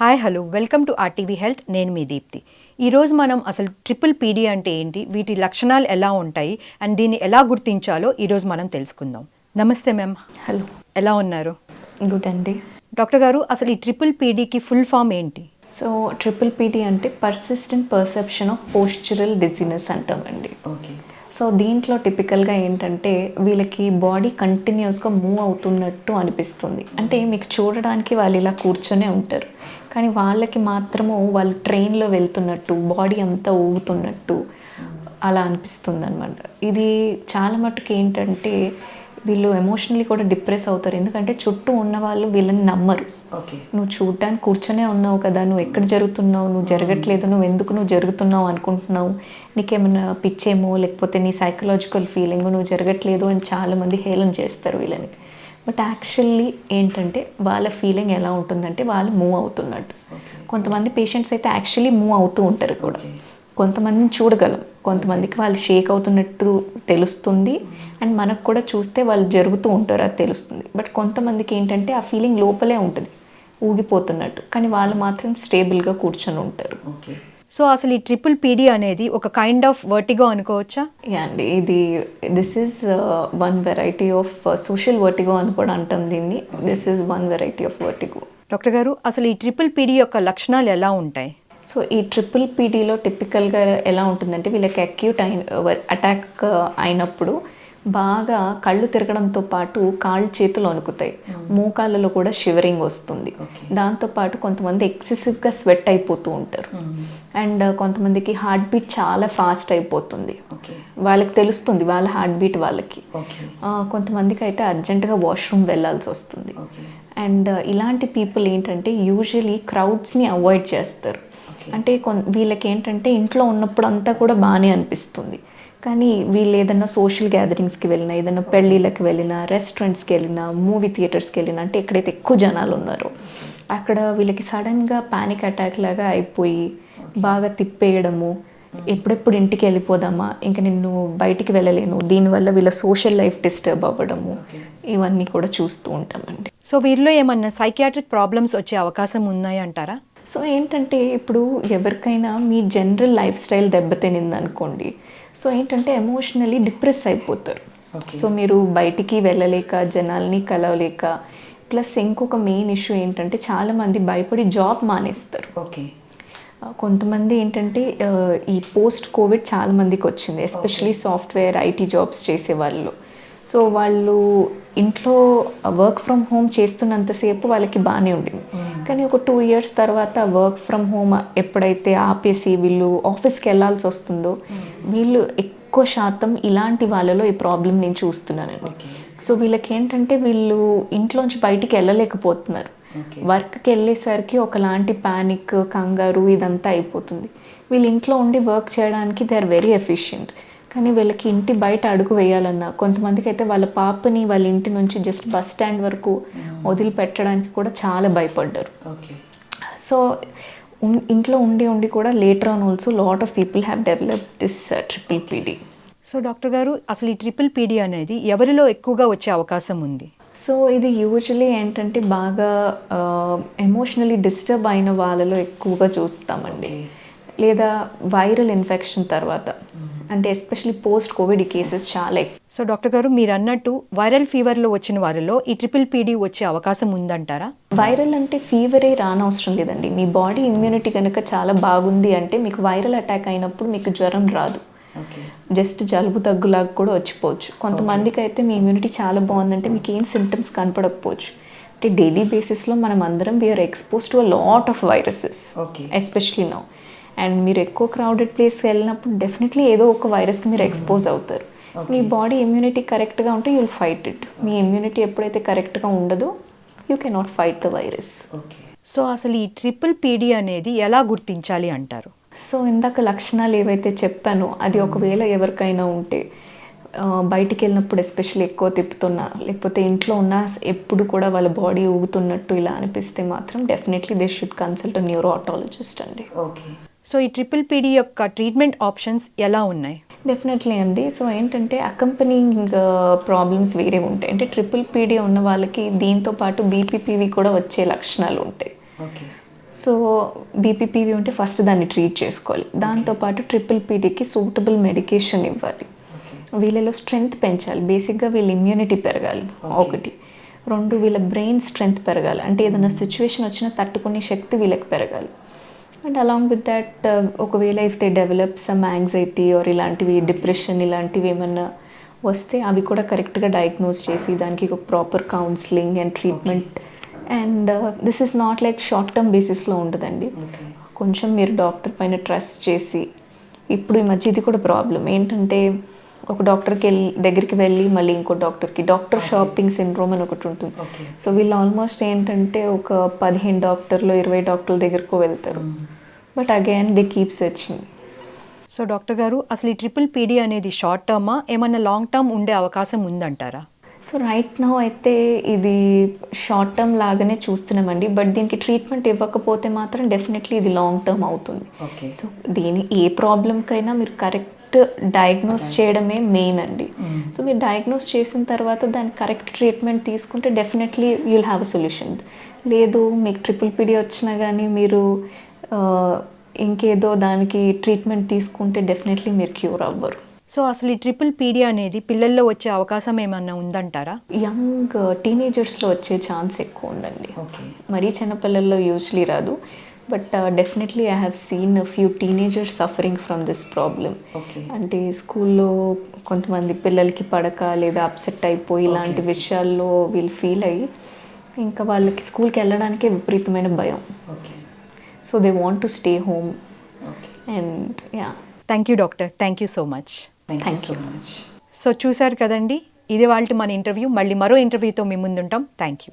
Hi hello. Welcome to RTV health. నేను మీ దీప్తి. ఈరోజు మనం అసలు ట్రిపుల్ పీడీ అంటే ఏంటి? వీటి లక్షణాలు ఎలా ఉంటాయి? అండ్ దీన్ని ఎలా గుర్తించాలో ఈరోజు మనం తెలుసుకుందాం. నమస్తే మ్యామ్. హలో. ఎలా ఉన్నారు? గుడ్ అండి. డాక్టర్ గారు అసలు ఈ ట్రిపుల్ పీడీకి ఫుల్ ఫామ్ ఏంటి? So triple P T persistent perception of postural dizziness అంటామండి. ఓకే. సో దీంట్లో టిపికల్గా ఏంటంటే వీళ్ళకి బాడీ కంటిన్యూస్గా మూవ్ అవుతున్నట్టు అనిపిస్తుంది. అంటే మీకు చూడడానికి వాళ్ళు ఇలా కూర్చొనే ఉంటారు. కానీ వాళ్ళకి మాత్రము వాళ్ళు ట్రైన్లో వెళ్తున్నట్టు బాడీ అంతా ఊగుతున్నట్టు అలా అనిపిస్తుంది అనమాట ఇది చాలా మటుకు ఏంటంటే వీళ్ళు ఎమోషనలీ కూడా డిప్రెస్ అవుతారు. ఎందుకంటే చుట్టూ ఉన్న వాళ్ళు వీళ్ళని నమ్మరు. నువ్వు చూడటానికి కూర్చొనే ఉన్నావు కదా నువ్వు ఎక్కడ జరుగుతున్నావు నువ్వు జరగట్లేదు నువ్వు ఎందుకు నువ్వు జరుగుతున్నావు అనుకుంటున్నావు? నీకేమైనా పిచ్చేమో లేకపోతే నీ సైకలాజికల్ ఫీలింగ్ నువ్వు జరగట్లేదు అని చాలామంది హేళన చేస్తారు వీళ్ళని. బట్ యాక్చువల్లీ ఏంటంటే వాళ్ళ ఫీలింగ్ ఎలా ఉంటుందంటే వాళ్ళు మూవ్ అవుతున్నట్టు. కొంతమంది పేషెంట్స్ అయితే యాక్చువల్లీ మూవ్ అవుతూ ఉంటారు కూడా. కొంతమందిని చూడగలం. కొంతమందికి వాళ్ళు షేక్ అవుతున్నట్టు తెలుస్తుంది. అండ్ మనకు కూడా చూస్తే వాళ్ళు జరుగుతూ ఉంటారు అది తెలుస్తుంది. బట్ కొంతమందికి ఏంటంటే ఆ ఫీలింగ్ లోపలే ఉంటుంది ఊగిపోతున్నట్టు. కానీ వాళ్ళు మాత్రం స్టేబుల్గా కూర్చొని ఉంటారు. ఓకే. సో అసలు ఈ ట్రిపుల్ పీడీ అనేది ఒక కైండ్ ఆఫ్ వర్టిగో అనుకోవచ్చా? అండి ఇది this is one variety of social vertigo అని కూడా అంటాం దీన్ని. This is one variety of vertigo. Doctor గారు అసలు ఈ ట్రిపుల్ పీడీ యొక్క లక్షణాలు ఎలా ఉంటాయి? సో ఈ ట్రిపుల్ పీడీలో టిపికల్గా ఎలా ఉంటుందంటే వీళ్ళకి అక్యూట్ అయిన అటాక్ అయినప్పుడు బాగా కళ్ళు తిరగడంతో పాటు కాళ్ళు చేతులు వణుకుతాయి. మోకాళ్ళలో కూడా షివరింగ్ వస్తుంది. దాంతోపాటు కొంతమంది ఎక్సెసివ్గా స్వెట్ అయిపోతూ ఉంటారు. అండ్ కొంతమందికి హార్ట్ బీట్ చాలా ఫాస్ట్ అయిపోతుంది. వాళ్ళకి తెలుస్తుంది వాళ్ళ హార్ట్ బీట్ వాళ్ళకి కొంతమందికి అయితే అర్జెంటుగా వాష్రూమ్ వెళ్ళాల్సి వస్తుంది. అండ్ ఇలాంటి పీపుల్ ఏంటంటే యూజువలీ క్రౌడ్స్ని అవాయిడ్ చేస్తారు. అంటే వీళ్ళకి ఏంటంటే ఇంట్లో ఉన్నప్పుడు అంతా కూడా బాగానే అనిపిస్తుంది. కానీ వీళ్ళు ఏదైనా సోషల్ గ్యాదరింగ్స్కి వెళ్ళినా ఏదైనా పెళ్ళిళ్ళకి వెళ్ళినా రెస్టారెంట్స్కి వెళ్ళినా మూవీ థియేటర్స్కి వెళ్ళినా అంటే ఎక్కడైతే ఎక్కువ జనాలు ఉన్నారో. అక్కడ వీళ్ళకి సడన్గా పానిక్ అటాక్ లాగా అయిపోయి బాగా తిప్పేయడము ఎప్పుడెప్పుడు ఇంటికి వెళ్ళిపోదామా ఇంకా నిన్ను బయటికి వెళ్ళలేను దీనివల్ల వీళ్ళ సోషల్ లైఫ్ డిస్టర్బ్ అవ్వడము ఇవన్నీ కూడా చూస్తూ ఉంటామండి. సో వీరిలో ఏమన్నా సైకియాట్రిక్ ప్రాబ్లమ్స్ వచ్చే అవకాశం ఉన్నాయి అంటారా సో ఏంటంటే ఇప్పుడు ఎవరికైనా మీ జనరల్ లైఫ్ స్టైల్ దెబ్బతినింది అనుకోండి సో ఏంటంటే ఎమోషనలీ డిప్రెస్ అయిపోతారు. సో మీరు బయటికి వెళ్ళలేక జనాల్ని కలవలేక ప్లస్ ఇంకొక మెయిన్ ఇష్యూ ఏంటంటే చాలామంది భయపడి జాబ్ మానేస్తారు. ఓకే కొంతమంది ఏంటంటే ఈ పోస్ట్ కోవిడ్ చాలా మందికి వచ్చింది ఎస్పెషలీ సాఫ్ట్వేర్ ఐటీ జాబ్స్ చేసే వాళ్ళు సో వాళ్ళు ఇంట్లో వర్క్ ఫ్రమ్ హోమ్ చేస్తున్నంతసేపు వాళ్ళకి బాగానే ఉండింది. కానీ ఒక టూ ఇయర్స్ తర్వాత వర్క్ ఫ్రమ్ హోమ్ ఎప్పుడైతే ఆపేసి వీళ్ళు ఆఫీస్కి వెళ్ళాల్సి వస్తుందో వీళ్ళు ఎక్కువ శాతం ఇలాంటి వాళ్ళలో ఈ ప్రాబ్లం నేను చూస్తున్నానండి. సో వీళ్ళకి ఏంటంటే వీళ్ళు ఇంట్లోంచి బయటికి వెళ్ళలేకపోతున్నారు. వర్క్కి వెళ్ళేసరికి ఒకలాంటి ప్యానిక్ కంగారు ఇదంతా అయిపోతుంది. వీళ్ళు ఇంట్లో ఉండి వర్క్ చేయడానికి దే ఆర్ వెరీ ఎఫిషియంట్ కానీ వీళ్ళకి ఇంటి బయట అడుగు వేయాలన్నా కొంతమందికి అయితే వాళ్ళ పాపని వాళ్ళ ఇంటి నుంచి జస్ట్ బస్ స్టాండ్ వరకు వదిలిపెట్టడానికి కూడా చాలా భయపడ్డారు. ఓకే. సో ఇంట్లో ఉండి ఉండి కూడా later on also lot of people have develop this triple PD so doctor గారు అసలు ఈ ట్రిపుల్ పీడీ అనేది ఎవరిలో ఎక్కువగా వచ్చే అవకాశం ఉంది? సో ఇది యూజువలీ ఏంటంటే బాగా ఎమోషనలీ డిస్టర్బ్ అయిన వాళ్ళలో ఎక్కువగా చూస్తామండి. లేదా వైరల్ ఇన్ఫెక్షన్ తర్వాత. అంటే ఎస్పెషలీ పోస్ట్ కోవిడ్ కేసెస్ చాలా సో డాక్టర్ గారు మీరు అన్నట్టు వైరల్ ఫీవర్లో వచ్చిన వారిలో ఈ ట్రిపుల్ పీడీ వచ్చే అవకాశం ఉందంటారా? వైరల్ అంటే ఫీవరే రానవసరం లేదండి. మీ బాడీ ఇమ్యూనిటీ కనుక చాలా బాగుంది అంటే మీకు వైరల్ అటాక్ అయినప్పుడు మీకు జ్వరం రాదు. జస్ట్ జలుబు దగ్గులాగా కూడా వచ్చిపోవచ్చు. కొంతమందికి అయితే మీ ఇమ్యూనిటీ చాలా బాగుందంటే మీకు ఏం సిమ్టమ్స్ కనపడకపోవచ్చు. అంటే డైలీ బేసిస్లో మనం అందరం we are expose to a lot of viruses okay especially now and మీరు ఎక్కువ క్రౌడెడ్ ప్లేస్కి వెళ్ళినప్పుడు డెఫినెట్లీ ఏదో ఒక వైరస్కి మీరు ఎక్స్పోజ్ అవుతారు. మీ బాడీ ఇమ్యూనిటీ కరెక్ట్గా ఉంటే యూల్ ఫైట్ ఇట్ మీ ఇమ్యూనిటీ ఎప్పుడైతే కరెక్ట్గా ఉండదో you cannot fight the virus okay so అసలు ఈ ట్రిపుల్ పీడీ అనేది ఎలా గుర్తించాలి అంటారు? సో ఇందాక లక్షణాలు ఏవైతే చెప్పానో అది ఒకవేళ ఎవరికైనా ఉంటే బయటికి వెళ్ళినప్పుడు ఎస్పెషల్లీ ఎక్కువ తిప్పుతున్నా లేకపోతే ఇంట్లో ఉన్న ఎప్పుడు కూడా వాళ్ళ బాడీ ఊగుతున్నట్టు ఇలా అనిపిస్తే మాత్రం definitely they should consult neuro otologist అండి. ఓకే సో ఈ ట్రిపుల్ పీడీ యొక్క ట్రీట్మెంట్ ఆప్షన్స్ ఎలా ఉన్నాయి? డెఫినెట్లీ అండి. సో ఏంటంటే అకంపెనీయింగ్ ప్రాబ్లమ్స్ వేరే ఉంటాయి. అంటే ట్రిపుల్ పీడీ ఉన్న వాళ్ళకి దీంతో పాటు బీపీపీవి కూడా వచ్చే లక్షణాలు ఉంటాయి. ఓకే సో బీపీపీవి ఉంటే ఫస్ట్ దాన్ని ట్రీట్ చేసుకోవాలి. దాంతోపాటు ట్రిపుల్ పీడీకి సూటబుల్ మెడికేషన్ ఇవ్వాలి. వీళ్ళలో స్ట్రెంగ్త్ పెంచాలి. బేసిక్గా వీళ్ళ ఇమ్యూనిటీ పెరగాలి. ఒకటి. రెండు వీళ్ళ బ్రెయిన్ స్ట్రెంగ్త్ పెరగాలి. అంటే ఏదైనా సిచ్యువేషన్ వచ్చినా తట్టుకునే శక్తి వీళ్ళకి పెరగాలి. అండ్ అలాంగ్ విత్ దట్ ఒకవేళ if they develop some anxiety or ఇలాంటివి డిప్రెషన్ ఇలాంటివి ఏమన్నా వస్తే అవి కూడా కరెక్ట్గా డయాగ్నోస్ చేసి దానికి ఒక proper counselling and treatment and this is not like short term బేసిస్లో ఉంటుందండి కొంచెం మీరు డాక్టర్ పైన ట్రస్ట్ చేసి ఇప్పుడు ఈ మధ్య ఇది కూడా ప్రాబ్లం ఏంటంటే ఒక డాక్టర్కి వెళ్ళి దగ్గరికి వెళ్ళి మళ్ళీ ఇంకో డాక్టర్కి డాక్టర్ షాపింగ్ సిండ్రోమ్ అని ఒకటి ఉంటుంది. సో వీళ్ళు ఆల్మోస్ట్ ఏంటంటే ఒక పదిహేను డాక్టర్లు ఇరవై డాక్టర్ల దగ్గరకు వెళ్తారు. But again they keep searching so doctor గారు అసలు ఈ ట్రిపుల్ పీడీ అనేది షార్ట్ టర్మా ఏమన్నా లాంగ్ టర్మ్ ఉండే అవకాశం ఉందంటారా? సో రైట్ నౌ అయితే ఇది షార్ట్ టర్మ్ లాగానే చూస్తున్నామండి. బట్ దీనికి ట్రీట్మెంట్ ఇవ్వకపోతే మాత్రం డెఫినెట్లీ ఇది లాంగ్ టర్మ్ అవుతుంది. ఓకే సో దీని ఏ ప్రాబ్లంకైనా మీరు కరెక్ట్ డయాగ్నోస్ చేయడమే మెయిన్ అండి. సో మీరు డయాగ్నోస్ చేసిన తర్వాత దాని కరెక్ట్ ట్రీట్మెంట్ తీసుకుంటే definitely you'll have a solution లేదు మీకు ట్రిపుల్ పీడీ వచ్చినా కానీ మీరు ఇంకేదో దానికి ట్రీట్మెంట్ తీసుకుంటే డెఫినెట్లీ మీరు క్యూర్ అవ్వరు. సో అసలు ఈ ట్రిపుల్ పీడీ అనేది పిల్లల్లో వచ్చే అవకాశం ఏమన్నా ఉందంటారా? యంగ్ టీనేజర్స్లో వచ్చే ఛాన్స్ ఎక్కువ ఉందండి. ఓకే మరీ చిన్నపిల్లల్లో యూజువలీ రాదు. But definitely I have seen few teenagers suffering from this problem okay అంటే స్కూల్లో కొంతమంది పిల్లలకి పడక లేదా అప్సెట్ అయిపోయి ఇలాంటి విషయాల్లో వీళ్ళు ఫీల్ అయ్యి ఇంకా వాళ్ళకి స్కూల్కి వెళ్ళడానికే విపరీతమైన భయం. Okay so they want to stay home and yeah thank you doctor thank you so much Thank you. Much so చూశారు కదండి? ఇది వాళ్ళ మన ఇంటర్వ్యూ మళ్ళీ మరో ఇంటర్వ్యూతో మీ ముందుంటాం. Thank you